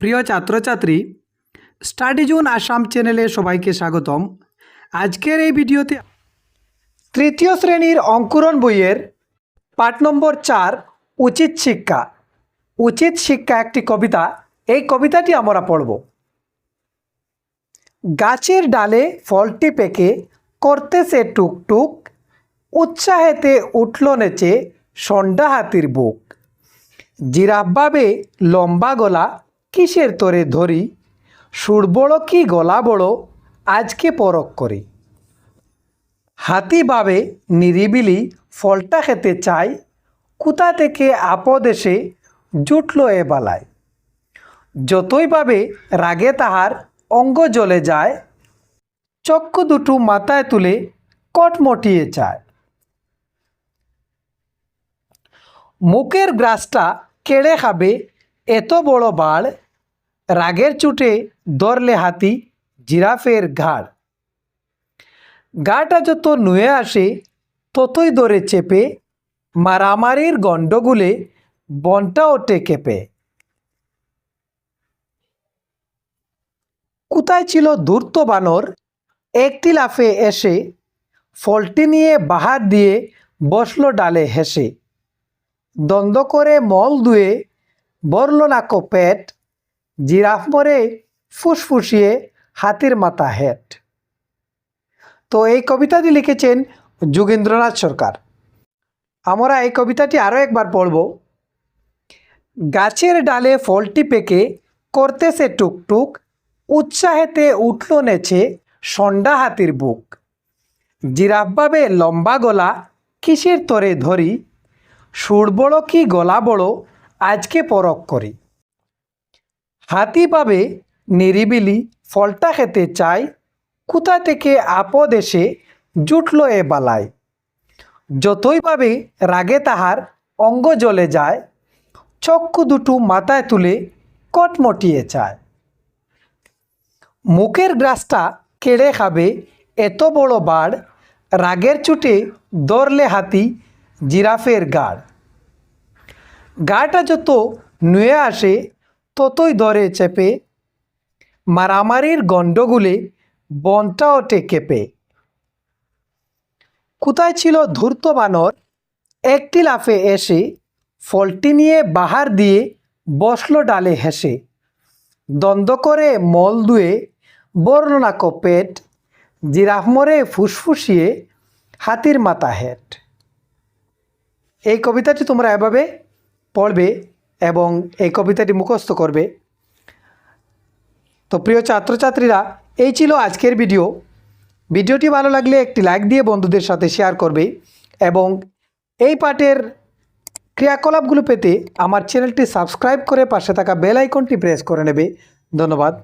প্রিয় ছাত্রছাত্রী, study zone Assam চ্যানেলে সবাইকে স্বাগতম। আজকের এই ভিডিওতে তৃতীয় শ্রেণির অঙ্কুরণ বইয়ের পাঠ নম্বর চার, উচিত শিক্ষা। উচিত শিক্ষা একটি কবিতা, এই কবিতাটি আমরা পড়ব। গাছের ডালে ফলটি পেকে করতেছে টুকটুক, উৎসাহেতে উঠল নেচে সন্ডা হাতির বুক। জিরাফ ভাবে লম্বা গলা কিসের তরে ধরি? সুর বড় কি গলা বড় আজকে পরক করি। হাতি ভাবে নিরিবিলি ফলটা খেতে চাই কোথা থেকে আপদ এসে জুটল এ বালায়। যতই ভাবে রাগে তাহার অঙ্গ জ্বলে যায়, চক্ষু দুটো মাথায় তুলে কটমটিয়ে চায়। মুখের গ্রাসটা কেড়ে খাবে এত বড় বাড় রাগের চুটে দরলে হাতি, জিরাফের ঘাড়। গাটা যত নুয়ে আসে, ততই ধরে চেপে, মারামারির গণ্ডগুলে বনটা ওঠে কেঁপে কোথায় ছিল ধূর্ত বানর? একটি লাফে এসে, ফলটি নিয়ে বাহার দিয়ে বসল ডালে হেসে। দ্বন্দ্ব করে মল দুয়ে বরল নাকো পেট জিরাফ মরে ফুসফুসিয়ে হাতির মাথা হেট। তো এই কবিতাটি লিখেছেন যোগেন্দ্রনাথ সরকার। আমরা এই কবিতাটি আরও একবার পড়ব। গাছের ডালে ফলটি পেকে করতেছে টুকটুক, উৎসাহেতে উঠল নেছে সন্ডা হাতির বুক। জিরাফ ভাবে লম্বা গলা কিসের তরে ধরি সুর বড় কি গলা বড় আজকে পরক করি। হাতি পাবে নিরিবিলি ফলটা খেতে চাই কোথা থেকে আপদ এসে জুটল এ বালায় যতই পাবে রাগে তাহার অঙ্গ জ্বলে যায় চক্ষু দুটো মাথায় তুলে কটমটিয়ে চায় মুখের গ্রাসটা কেড়ে খাবে এত বড় বাড় রাগের চুটে দরলে হাতি জিরাফের গাড় গাটা যত নুয়ে আসে ততই দরে চেপে মারামারির গণ্ডগুলে বনটা ওঠে কেঁপে। কোথায় ছিল ধূর্ত বানর? একটি লাফে এসে ফলটি নিয়ে বাহার দিয়ে বসল ডালে হেসে। দ্বন্দ্ব করে মল ধুয়ে বর্ণনাকো পেট, জিরাফ মরে ফুসফুসিয়ে হাতির মাথা হেট। এই কবিতাটি তোমরা এভাবে পড়বে। এবং এই কবিতাটি মুখস্থ করবে। তো প্রিয় ছাত্রছাত্রীরা, এই ছিল আজকের ভিডিও। ভিডিওটি ভালো লাগলে একটি লাইক দিয়ে বন্ধুদের সাথে শেয়ার করবে এবং এই পাঠের ক্রিয়াকলাপগুলো পেতে আমার চ্যানেলটি সাবস্ক্রাইব করে পাশে থাকা বেল আইকনটি প্রেস করে নেবে। ধন্যবাদ।